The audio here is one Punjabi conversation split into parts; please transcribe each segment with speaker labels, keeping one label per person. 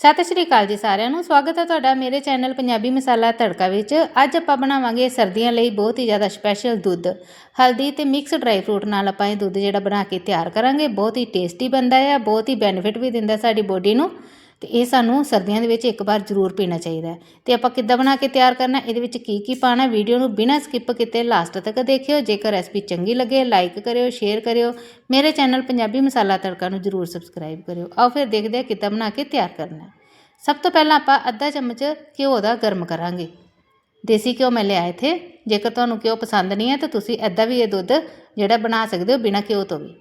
Speaker 1: ਸਤਿ ਸ਼੍ਰੀ ਅਕਾਲ ਜੀ ਸਾਰਿਆਂ ਨੂੰ। ਸਵਾਗਤ ਹੈ ਤੁਹਾਡਾ ਮੇਰੇ ਚੈਨਲ ਪੰਜਾਬੀ ਮਸਾਲਾ ਤੜਕਾ ਵਿੱਚ। ਅੱਜ ਆਪਾਂ ਬਣਾਵਾਂਗੇ ਸਰਦੀਆਂ ਲਈ ਬਹੁਤ ਹੀ ਜ਼ਿਆਦਾ ਸਪੈਸ਼ਲ ਦੁੱਧ। ਹਲਦੀ ਤੇ ਮਿਕਸ ਡਰਾਈ ਫਰੂਟ ਨਾਲ ਆਪਾਂ ਇਹ ਦੁੱਧ ਜਿਹੜਾ ਬਣਾ ਕੇ ਤਿਆਰ ਕਰਾਂਗੇ। ਬਹੁਤ ਹੀ ਟੇਸਟੀ ਬਣਦਾ ਹੈ, ਬਹੁਤ ਹੀ ਬੈਨੀਫਿਟ ਵੀ ਦਿੰਦਾ ਸਾਡੀ ਬੋਡੀ ਨੂੰ। ਤੇ ਇਹ ਸਾਨੂੰ ਸਰਦੀਆਂ ਦੇ ਵਿੱਚ ਇੱਕ ਵਾਰ ਜ਼ਰੂਰ ਪੀਣਾ ਚਾਹੀਦਾ ਹੈ। ਤੇ ਆਪਾਂ ਕਿੱਦਾਂ ਬਣਾ ਕੇ ਤਿਆਰ ਕਰਨਾ ਇਹਦੇ ਵਿੱਚ ਕੀ ਕੀ ਪਾਣਾ ਵੀਡੀਓ ਨੂੰ ਬਿਨਾਂ ਸਕਿਪ ਕੀਤੇ ਲਾਸਟ ਤੱਕ ਦੇਖਿਓ। ਜੇਕਰ ਰੈਸਪੀ ਚੰਗੀ ਲੱਗੇ ਲਾਈਕ ਕਰਿਓ ਸ਼ੇਅਰ ਕਰਿਓ। ਮੇਰੇ ਚੈਨਲ ਪੰਜਾਬੀ ਮਸਾਲਾ ਤੜਕਾ ਨੂੰ ਜ਼ਰੂਰ ਸਬਸਕ੍ਰਾਈਬ ਕਰਿਓ। ਆਓ ਫਿਰ ਦੇਖਦੇ ਹਾਂ ਕਿੱਦਾਂ ਬਣਾ ਕੇ ਤਿਆਰ ਕਰਨਾ ਸਭ ਤੋਂ ਪਹਿਲਾਂ ਆਪਾਂ ਅੱਧਾ ਚਮਚ ਘਿਓ ਦਾ ਗਰਮ ਕਰਾਂਗੇ। ਦੇਸੀ ਘਿਓ ਮੈਂ ਲਿਆ ਇੱਥੇ। ਜੇਕਰ ਤੁਹਾਨੂੰ ਘਿਓ ਪਸੰਦ ਨਹੀਂ ਹੈ ਤਾਂ ਤੁਸੀਂ ਐਦਾਂ ਵੀ ਇਹ ਦੁੱਧ ਜਿਹੜਾ ਬਣਾ ਸਕਦੇ ਹੋ ਬਿਨਾਂ ਘਿਓ ਤੋਂ ਵੀ।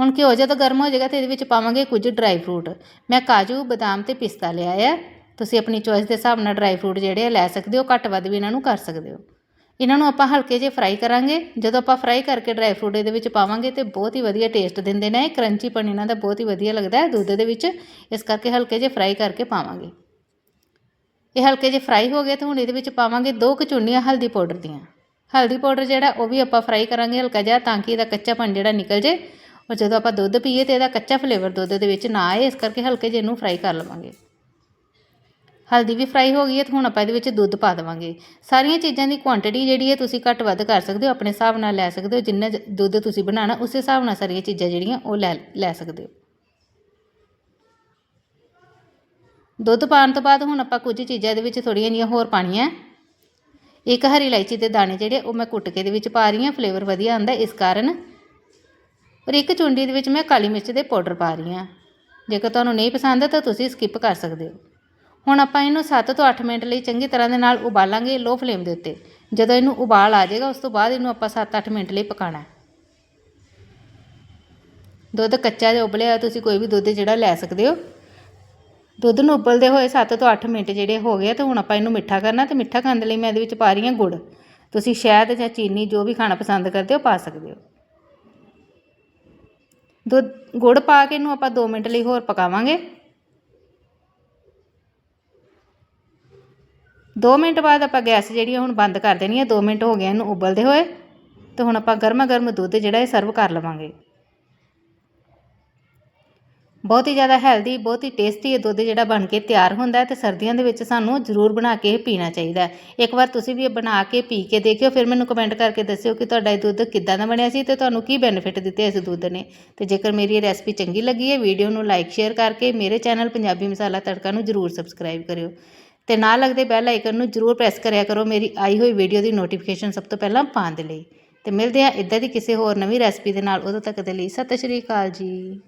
Speaker 1: ਹੁਣ ਘਿਓ ਜਦੋਂ ਗਰਮ ਹੋ ਜਾਏਗਾ ਤੇ ਇਹਦੇ ਵਿੱਚ ਪਾਵਾਂਗੇ ਕੁਝ ਡਰਾਈ ਫਰੂਟ ਮੈਂ ਕਾਜੂ, ਬਦਾਮ ਤੇ ਪਿਸਤਾ ਲਿਆ ਆ। ਤੁਸੀਂ ਆਪਣੀ ਚੋਇਸ ਦੇ ਹਿਸਾਬ ਨਾਲ ਡਰਾਈ ਫਰੂਟ ਜਿਹੜੇ ਆ ਲੈ ਸਕਦੇ ਹੋ, ਘੱਟ ਵੱਧ ਵੀ ਇਹਨਾਂ ਨੂੰ ਕਰ ਸਕਦੇ ਹੋ। ਇਹਨਾਂ ਨੂੰ ਆਪਾਂ ਹਲਕੇ ਜਿਹੇ ਫਰਾਈ ਕਰਾਂਗੇ। ਜਦੋਂ ਆਪਾਂ ਫਰਾਈ ਕਰਕੇ ਡਰਾਈ ਫਰੂਟ ਇਹਦੇ ਵਿੱਚ ਪਾਵਾਂਗੇ ਤੇ ਬਹੁਤ ਹੀ ਵਧੀਆ ਟੇਸਟ ਦਿੰਦੇ ਨੇ। ਕਰੰਚੀ ਪਣ ਇਹਨਾਂ ਦਾ ਬਹੁਤ ਹੀ ਵਧੀਆ ਲੱਗਦਾ ਹੈ ਦੁੱਧ ਦੇ ਵਿੱਚ। ਇਸ ਕਰਕੇ ਹਲਕੇ ਜਿਹੇ ਫਰਾਈ ਕਰਕੇ ਪਾਵਾਂਗੇ। ਇਹ ਹਲਕੇ ਜਿਹੇ ਫਰਾਈ ਹੋ ਗਏ ਤੇ ਹੁਣ ਇਹਦੇ ਵਿੱਚ ਪਾਵਾਂਗੇ ਦੋ ਕਚੁੰਨੀਆਂ ਹਲਦੀ ਪਾਊਡਰ ਦੀਆਂ। ਹਲਦੀ ਪਾਊਡਰ ਜਿਹੜਾ ਉਹ ਵੀ ਆਪਾਂ ਫਰਾਈ ਕਰਾਂਗੇ ਹਲਕਾ ਜਿਹਾ ਤਾਂ ਕਿ ਇਹਦਾ ਕੱਚਾਪਣ ਜਿਹੜਾ ਨਿਕਲ ਜੇ ਔਰ ਜਦੋਂ ਆਪਾਂ ਦੁੱਧ ਪੀਏ ਤੇ ਇਹਦਾ ਕੱਚਾ ਫਲੇਵਰ ਦੁੱਧ ਦੇ ਵਿੱਚ ਨਾ ਆਏ, ਇਸ ਕਰਕੇ ਹਲਕੇ ਜਿਹੇ ਨੂੰ ਫਰਾਈ ਕਰ ਲਵਾਂਗੇ। ਹਲਦੀ ਵੀ ਫਰਾਈ ਹੋ ਗਈ ਹੈ ਤੇ ਹੁਣ ਆਪਾਂ ਇਹਦੇ ਵਿੱਚ ਦੁੱਧ ਪਾ ਦੇਵਾਂਗੇ। ਸਾਰੀਆਂ ਚੀਜ਼ਾਂ ਦੀ ਕੁਆਂਟੀਟੀ ਜਿਹੜੀ ਹੈ ਤੁਸੀਂ ਘੱਟ ਵੱਧ ਕਰ ਸਕਦੇ ਹੋ, ਆਪਣੇ ਹਿਸਾਬ ਨਾਲ ਲੈ ਸਕਦੇ ਹੋ। ਜਿੰਨਾ ਦੁੱਧ ਤੁਸੀਂ ਬਣਾਉਣਾ, ਉਸੇ ਹਿਸਾਬ ਨਾਲ ਸਾਰੀਆਂ ਚੀਜ਼ਾਂ ਜਿਹੜੀਆਂ ਉਹ ਲੈ ਲੈ ਸਕਦੇ ਹੋ। ਦੁੱਧ ਪਾਉਣ ਤੋਂ ਬਾਅਦ ਹੁਣ ਆਪਾਂ ਕੁਝ ਚੀਜ਼ਾਂ ਦੇ ਵਿੱਚ ਥੋੜ੍ਹੀਆਂ ਜਿਹੀਆਂ ਹੋਰ ਪਾਣੀਆਂ ਇੱਕ ਹਰੀ ਇਲਾਇਚੀ ਦੇ ਦਾਣੇ ਜਿਹੜੇ ਉਹ ਮੈਂ ਕੁੱਟ ਕੇ ਦੇ ਵਿੱਚ ਪਾ ਰਹੀ ਹਾਂ ਫਲੇਵਰ ਵਧੀਆ ਆਉਂਦਾ ਇਸ ਕਾਰਨ ਔਰ ਇੱਕ ਚੁੰਡੀ ਦੇ ਵਿੱਚ ਮੈਂ ਕਾਲੀ ਮਿਰਚ ਦੇ ਪਾਊਡਰ ਪਾ ਰਹੀ ਹਾਂ। ਜੇਕਰ ਤੁਹਾਨੂੰ ਨਹੀਂ ਪਸੰਦ ਤਾਂ ਤੁਸੀਂ ਸਕਿਪ ਕਰ ਸਕਦੇ ਹੋ। ਹੁਣ ਆਪਾਂ ਇਹਨੂੰ 7 ਤੋਂ 8 ਮਿੰਟ ਲਈ ਚੰਗੀ ਤਰ੍ਹਾਂ ਦੇ ਨਾਲ ਉਬਾਲਾਂਗੇ ਲੋ ਫਲੇਮ ਦੇ ਉੱਤੇ। ਜਦੋਂ ਇਹਨੂੰ ਉਬਾਲ ਆ ਜਾਏਗਾ, ਉਸ ਤੋਂ ਬਾਅਦ ਇਹਨੂੰ ਆਪਾਂ 7-8 ਮਿੰਟ ਲਈ ਪਕਾਣਾ ਦੁੱਧ ਕੱਚਾ ਜਾਂ ਉਬਲਿਆ, ਤੁਸੀਂ ਕੋਈ ਵੀ ਦੁੱਧ ਜਿਹੜਾ ਲੈ ਸਕਦੇ ਹੋ। ਦੁੱਧ ਨੂੰ ਉਬਲਦੇ ਹੋਏ 7 ਤੋਂ 8 ਮਿੰਟ ਜਿਹੜੇ ਹੋ ਗਏ ਤੇ ਹੁਣ ਆਪਾਂ ਇਹਨੂੰ ਮਿੱਠਾ ਕਰਨਾ। ਤੇ ਮਿੱਠਾ ਖਾਣ ਦੇ ਲਈ ਮੈਂ ਇਹਦੇ ਵਿੱਚ ਪਾ ਰਹੀ ਹਾਂ ਗੁੜ। ਤੁਸੀਂ ਸ਼ਹਿਦ ਜਾਂ ਚੀਨੀ ਜੋ ਵੀ ਖਾਣਾ ਪਸੰਦ ਕਰਦੇ ਹੋ, ਪਾ ਸਕਦੇ ਹੋ। ਦੁੱਧ, ਗੁੜ ਪਾ ਕੇ ਇਹਨੂੰ ਆਪਾਂ 2 ਮਿੰਟ ਲਈ ਹੋਰ ਪਕਾਵਾਂਗੇ। 2 ਮਿੰਟ ਬਾਅਦ ਆਪਾਂ ਗੈਸ ਜਿਹੜੀ ਆ ਹੁਣ ਬੰਦ ਕਰ ਦੇਣੀ ਹੈ 2 ਮਿੰਟ ਹੋ ਗਏ ਇਹਨੂੰ ਉਬਲਦੇ ਹੋਏ, ਤੇ ਹੁਣ ਆਪਾਂ ਗਰਮਾ ਗਰਮ ਦੁੱਧ ਜਿਹੜਾ ਇਹ ਸਰਵ ਕਰ ਲਵਾਂਗੇ। ਬਹੁਤ ਹੀ ਜ਼ਿਆਦਾ ਹੈਲਦੀ ਬਹੁਤ ਹੀ ਟੇਸਟੀ ਇਹ ਦੁੱਧ ਜਿਹੜਾ ਬਣ ਕੇ ਤਿਆਰ ਹੁੰਦਾ ਹੈ ਤੇ ਸਰਦੀਆਂ ਦੇ ਵਿੱਚ ਸਾਨੂੰ ਜ਼ਰੂਰ ਬਣਾ ਕੇ ਇਹ ਪੀਣਾ ਚਾਹੀਦਾ ਇੱਕ ਵਾਰ ਤੁਸੀਂ ਵੀ ਇਹ ਬਣਾ ਕੇ ਪੀ ਕੇ ਦੇਖਿਓ, ਫਿਰ ਮੈਨੂੰ ਕਮੈਂਟ ਕਰਕੇ ਦੱਸਿਓ ਕਿ ਤੁਹਾਡਾ ਇਹ ਦੁੱਧ ਕਿੱਦਾਂ ਦਾ ਬਣਿਆ ਸੀ ਤੇ ਤੁਹਾਨੂੰ ਕੀ ਬੈਨੀਫਿਟ ਦਿੱਤੇ ਇਸ ਦੁੱਧ ਨੇ। ਤੇ ਜੇਕਰ ਮੇਰੀ ਇਹ ਰੈਸਪੀ ਚੰਗੀ ਲੱਗੀ ਹੈ ਵੀਡੀਓ ਨੂੰ ਲਾਈਕ ਸ਼ੇਅਰ ਕਰਕੇ ਮੇਰੇ ਚੈਨਲ ਪੰਜਾਬੀ ਮਸਾਲਾ ਤੜਕਾ ਨੂੰ ਜ਼ਰੂਰ ਸਬਸਕ੍ਰਾਈਬ ਕਰਿਓ। ਤੇ ਨਾਲ ਲੱਗਦੇ ਬੈਲ ਆਈਕਨ ਨੂੰ ਜ਼ਰੂਰ ਪ੍ਰੈਸ ਕਰਿਆ ਕਰੋ ਮੇਰੀ ਆਈ ਹੋਈ ਵੀਡੀਓ ਦੀ ਨੋਟੀਫਿਕੇਸ਼ਨ ਸਭ ਤੋਂ ਪਹਿਲਾਂ ਪਾਉਣ ਦੇ ਲਈ। ਤੇ ਮਿਲਦੇ ਹਾਂ ਇੱਦਾਂ ਦੀ ਕਿਸੇ ਹੋਰ ਨਵੀਂ ਰੈਸਪੀ ਦੇ ਨਾਲ ਉਦੋਂ ਤੱਕ ਦੇ ਲਈ ਸਤਿ ਸ਼੍ਰੀ ਅਕਾਲ ਜੀ।